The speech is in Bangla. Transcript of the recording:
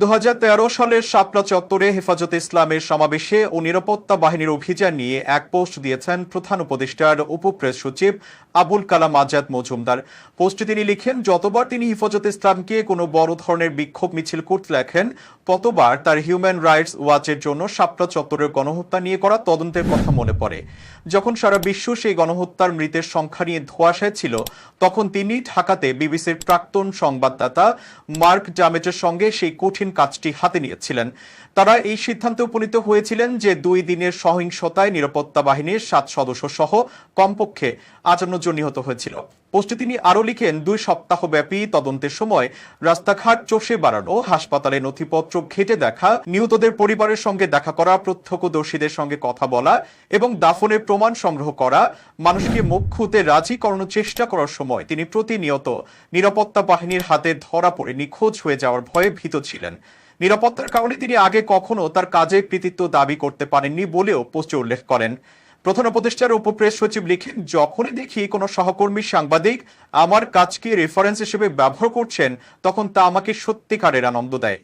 দু হাজার তেরো সালের শাপলা চত্বরে হেফাজতে ইসলামের সমাবেশে ও নিরাপত্তা বাহিনীর অভিযান নিয়ে এক পোস্ট দিয়েছেন প্রধান উপদেষ্টার উপপ্রেস সচিব আবুল কালাম আজাদ মজুমদার। পোস্টে তিনি লিখেন, যতবার তিনি হেফাজতে ইসলামকে কোনো বড় ধরনের বিক্ষোভ মিছিল করতে লেখেন ততবার তার হিউম্যান রাইটস ওয়াচের জন্য শাপলা চত্বরের গণহত্যা নিয়ে করা তদন্তের কথা মনে পড়ে। যখন সারা বিশ্ব সেই গণহত্যার মৃতের সংখ্যা নিয়ে ধোয়াশায় ছিল, তখন তিনি ঢাকাতে বিবিসির প্রাক্তন সংবাদদাতা মার্ক জামেটের সঙ্গে সেই কঠিন কাজটি হাতে নিয়েছিলেন। তারা এই সিদ্ধান্তে উপনীত হয়েছিলেন যে দুই দিনের সহিংসতায় নিরাপত্তা বাহিনীর সাত সদস্য সহ কমপক্ষে আটান্ন জন নিহত হয়েছিল। পোস্টে তিনি আরও লিখেন, দুই সপ্তাহব্যাপী তদন্তের সময় রাস্তাঘাট চষে বাড়ানো, হাসপাতালে নথিপত্র ঘেটে দেখা, নিহতদের পরিবারের সঙ্গে দেখা করা, প্রত্যক্ষদর্শীদের সঙ্গে কথা বলা এবং দাফনের প্রমাণ সংগ্রহ করা, মানুষকে মুখ খুঁতে রাজি করানোর চেষ্টা করার সময় তিনি প্রতিনিয়ত নিরাপত্তা বাহিনীর হাতে ধরা পড়ে, নিখোঁজ হয়ে যাওয়ার ভয়ে ভীত ছিলেন। নিরাপত্তার কারণে তিনি আগে কখনো তার কাজে কৃতিত্ব দাবি করতে পারেননি বলেও পোস্টে উল্লেখ করেন। প্রধান উপদেষ্টার উপপ্রেস সচিব লিখেন, যখনই দেখি কোনো সহকর্মী সাংবাদিক আমার কাজকে রেফারেন্স হিসেবে ব্যবহার করছেন, তখন তা আমাকে সত্যিকারের আনন্দ দেয়।